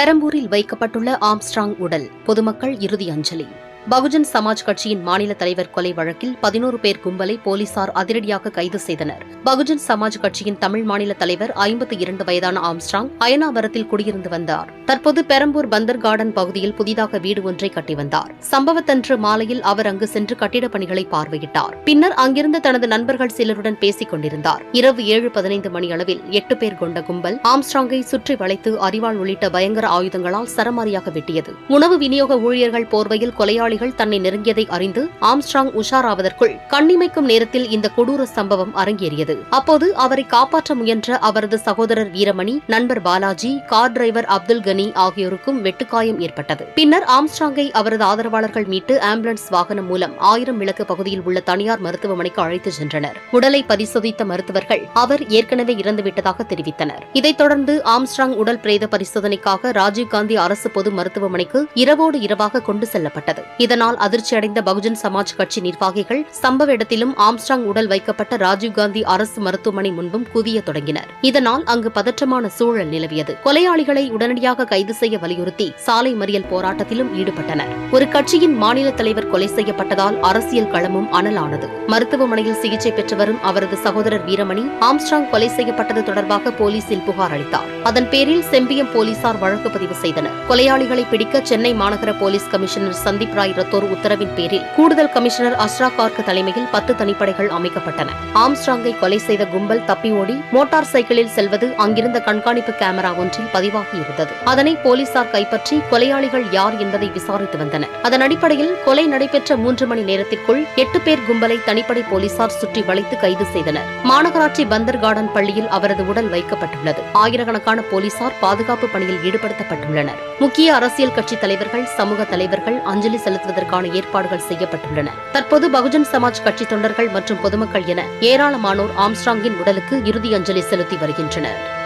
பெரம்பூரில் வைக்கப்பட்டுள்ள ஆம்ஸ்ட்ராங் உடல் பொதுமக்கள் இறுதி அஞ்சலி. பகுஜன் சமாஜ் கட்சியின் மாநில தலைவர் கொலை வழக்கில் பதினோரு பேர் கும்பலை போலீசார் அதிரடியாக கைது செய்தனர். பகுஜன் சமாஜ் கட்சியின் தமிழ் மாநில தலைவர் ஐம்பத்தி இரண்டு வயதான ஆம்ஸ்ட்ராங் அயனாவரத்தில் குடியிருந்து வந்தார். தற்போது பெரம்பூர் பந்தர் கார்டன் பகுதியில் புதிதாக வீடு ஒன்றை கட்டி வந்தார். சம்பவத்தன்று மாலையில் அவர் அங்கு சென்று கட்டிடப் பணிகளை பார்வையிட்டார். பின்னர் அங்கிருந்த தனது நண்பர்கள் சிலருடன் பேசிக் கொண்டிருந்தார். இரவு ஏழு பதினைந்து மணி அளவில் எட்டு பேர் கொண்ட கும்பல் ஆம்ஸ்ட்ராங்கை சுற்றி வளைத்து அறிவாள் உள்ளிட்ட பயங்கர ஆயுதங்களால் சரமாரியாக வெட்டியது. உணவு விநியோக ஊழியர்கள் போர்வையில் கொலையாளிகள் தன்னை நெருங்கியதை அறிந்து ஆம்ஸ்ட்ராங் உஷாராவதற்குள் கண்ணிமைக்கும் நேரத்தில் இந்த கொடூர சம்பவம் அரங்கேறியது. அப்போது அவரை காப்பாற்ற முயன்ற அவரது சகோதரர் வீரமணி நண்பர் பாலாஜி கார் டிரைவர் அப்துல் கனி ஆகியோருக்கும் வெட்டுக்காயம் ஏற்பட்டது. பின்னர் ஆம்ஸ்ட்ராங்கை அவரது ஆதரவாளர்கள் மீட்டு ஆம்புலன்ஸ் வாகனம் மூலம் ஆயிரம் விளக்கு பகுதியில் உள்ள தனியார் மருத்துவமனைக்கு அழைத்து சென்றனர். உடலை பரிசோதித்த மருத்துவர்கள் அவர் ஏற்கனவே இறந்துவிட்டதாக தெரிவித்தனர். இதைத் தொடர்ந்து ஆம்ஸ்ட்ராங் உடல் பிரேத பரிசோதனைக்காக ராஜீவ்காந்தி அரசு பொது மருத்துவமனைக்கு இரவோடு இரவாக கொண்டு செல்லப்பட்டது. இதனால் அதிர்ச்சியடைந்த பகுஜன் சமாஜ் கட்சி நிர்வாகிகள் சம்பவ இடத்திலும் ஆம்ஸ்ட்ராங் உடல் வைக்கப்பட்ட ராஜீவ்காந்தி அரசு மருத்துவமனை முன்பும் குவிய தொடங்கினர். இதனால் அங்கு பதற்றமான சூழல் நிலவியது. கொலையாளிகளை உடனடியாக கைது செய்ய வலியுறுத்தி சாலை மறியல் போராட்டத்திலும் ஈடுபட்டனர். ஒரு கட்சியின் மாநில தலைவர் கொலை செய்யப்பட்டதால் அரசியல் களமும் அனலானது. மருத்துவமனையில் சிகிச்சை பெற்று வரும் அவரது சகோதரர் வீரமணி ஆம்ஸ்ட்ராங் கொலை செய்யப்பட்டது தொடர்பாக போலீசில் புகார் அளித்தார். அதன் பேரில் செம்பியம் போலீசார் வழக்கு பதிவு செய்தனர். கொலையாளிகளை பிடிக்க சென்னை மாநகர போலீஸ் கமிஷனர் சந்தீப் ராய் ரத்தோர் உத்தரவின் பேரில் கூடுதல் கமிஷனர் அஸ்ரா கார்க் தலைமையில் பத்து தனிப்படைகள் அமைக்கப்பட்டன. ஆம்ஸ்ட்ராங்கை கொலை செய்த கும்பல் தப்பி ஓடி மோட்டார் சைக்கிளில் செல்வது அங்கிருந்த கண்காணிப்பு கேமரா ஒன்றில் பதிவாகியிருந்தது அதனை போலீசார் கைப்பற்றி கொலையாளிகள் யார் என்பதை விசாரித்து வந்தனர். அதன் அடிப்படையில் கொலை நடைபெற்ற மூன்று மணி நேரத்திற்குள் எட்டு பேர் கும்பலை தனிப்படை போலீசார் சுற்றி வளைத்து கைது செய்தனர். மாநகராட்சி பந்தர் கார்டன் பள்ளியில் அவரது உடல் வைக்கப்பட்டுள்ளது. ஆயிரக்கணக்கான போலீசார் பாதுகாப்பு பணியில் ஈடுபடுத்தப்பட்டுள்ளனர். முக்கிய அரசியல் கட்சி தலைவர்கள் சமூக தலைவர்கள் அஞ்சலி செலுத்த நடத்துவதற்கான ஏற்பாடுகள் செய்யப்பட்டுள்ளன. தற்போது பகுஜன் சமாஜ் கட்சி தொண்டர்கள் மற்றும் பொதுமக்கள் என ஏராளமானோர் ஆம்ஸ்ட்ராங்கின் உடலுக்கு இறுதி அஞ்சலி செலுத்தி வருகின்றனர்.